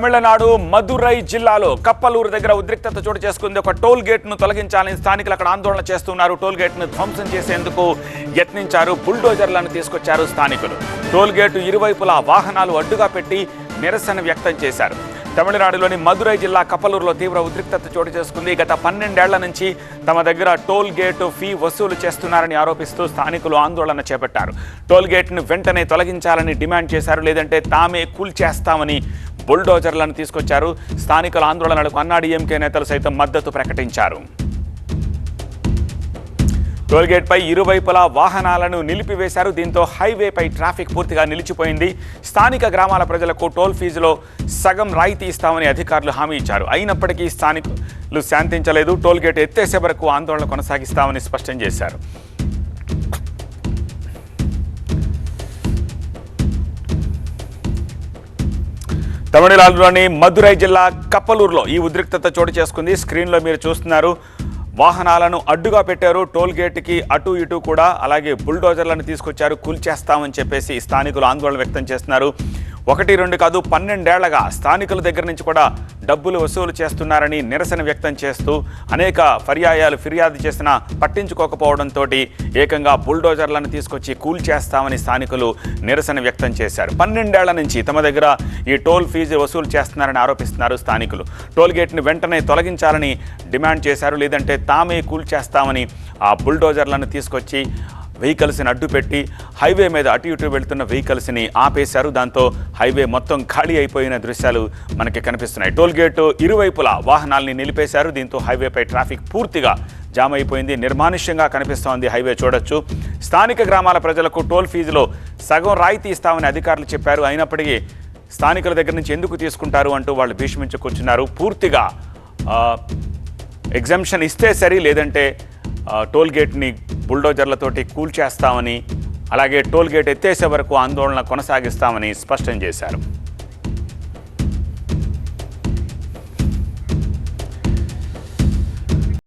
తమిళనాడు మదురై జిల్లాలో కప్పలూరు దగ్గర ఉద్రిక్తత చోటు చేసుకుంది. ఒక టోల్ గేట్ను తొలగించాలని స్థానికులు అక్కడ ఆందోళన చేస్తున్నారు. టోల్ గేట్ను ధ్వంసం చేసేందుకు యత్నించారు. బుల్డోజర్లను తీసుకొచ్చారు స్థానికులు. టోల్ గేటు ఇరువైపులా వాహనాలు అడ్డుగా పెట్టి నిరసన వ్యక్తం చేశారు. తమిళనాడులోని మదురై జిల్లా కప్పలూరులో తీవ్ర ఉద్రిక్తత చోటు చేసుకుంది. గత పన్నెండేళ్ళ నుంచి తమ దగ్గర టోల్ గేటు ఫీ వసూలు చేస్తున్నారని ఆరోపిస్తూ స్థానికులు ఆందోళన చేపట్టారు. టోల్ గేట్ను వెంటనే తొలగించాలని డిమాండ్ చేశారు. లేదంటే తామే కూల్చేస్తామని బుల్డోజర్లను తీసుకొచ్చారు. స్థానికుల ఆందోళనలకు అన్నాడీఎంకే నేతలు సైతం మద్దతు ప్రకటించారు. టోల్గేట్పై ఇరువైపులా వాహనాలను నిలిపివేశారు. దీంతో హైవేపై ట్రాఫిక్ పూర్తిగా నిలిచిపోయింది. స్థానిక గ్రామాల ప్రజలకు టోల్ ఫీజులో సగం రాయితీ ఇస్తామని అధికారులు హామీ ఇచ్చారు. అయినప్పటికీ స్థానికులు శాంతించలేదు. టోల్గేట్ ఎత్తేసే వరకు ఆందోళన కొనసాగిస్తామని స్పష్టం చేశారు. తమిళనాడులోని మదురై జిల్లా కప్పలూరులో ఈ ఉద్రిక్తత చోటు చేసుకుంది. స్క్రీన్లో మీరు చూస్తున్నారు వాహనాలను అడ్డుగా పెట్టారు. టోల్ గేట్కి అటు ఇటు కూడా అలాగే బుల్డోజర్లను తీసుకొచ్చారు. కూల్చేస్తామని చెప్పేసి స్థానికులు ఆందోళన వ్యక్తం చేస్తున్నారు. ఒకటి రెండు కాదు పన్నెండేళ్ళగా స్థానికుల దగ్గర నుంచి కూడా డబ్బులు వసూలు చేస్తున్నారని నిరసన వ్యక్తం చేస్తూ అనేక పర్యాయాలు ఫిర్యాదు చేసినా పట్టించుకోకపోవడంతో ఏకంగా బుల్డోజర్లను తీసుకొచ్చి కూల్చేస్తామని స్థానికులు నిరసన వ్యక్తం చేశారు. పన్నెండేళ్ళ నుంచి తమ దగ్గర ఈ టోల్ ఫీజు వసూలు చేస్తున్నారని ఆరోపిస్తున్నారు స్థానికులు. టోల్గేట్ని వెంటనే తొలగించాలని డిమాండ్ చేశారు. లేదంటే తామే కూల్చేస్తామని ఆ బుల్డోజర్లను తీసుకొచ్చి వెహికల్స్ని అడ్డుపెట్టి హైవే మీద అటు ఇటు వెళ్తున్న వెహికల్స్ని ఆపేశారు. దాంతో హైవే మొత్తం ఖాళీ అయిపోయిన దృశ్యాలు మనకి కనిపిస్తున్నాయి. టోల్గేట్ ఇరువైపులా వాహనాల్ని నిలిపేశారు. దీంతో హైవేపై ట్రాఫిక్ పూర్తిగా జామ్ అయిపోయింది. నిర్మానుష్యంగా కనిపిస్తోంది హైవే చూడొచ్చు. స్థానిక గ్రామాల ప్రజలకు టోల్ ఫీజులో సగం రాయితీ ఇస్తామని అధికారులు చెప్పారు. అయినప్పటికీ స్థానికుల దగ్గర నుంచి ఎందుకు తీసుకుంటారు అంటూ వాళ్ళు భీష్మించుకొచ్చున్నారు పూర్తిగా ఎగ్జామ్షన్ ఇస్తే సరి లేదంటే టోల్గేట్ని టోల్ గేట్ని బుల్డోజర్లతోటి కూల్చేస్తామని అలాగే టోల్ గేట్ ఎత్తేసే వరకు ఆందోళన కొనసాగిస్తామని స్పష్టం చేశారు.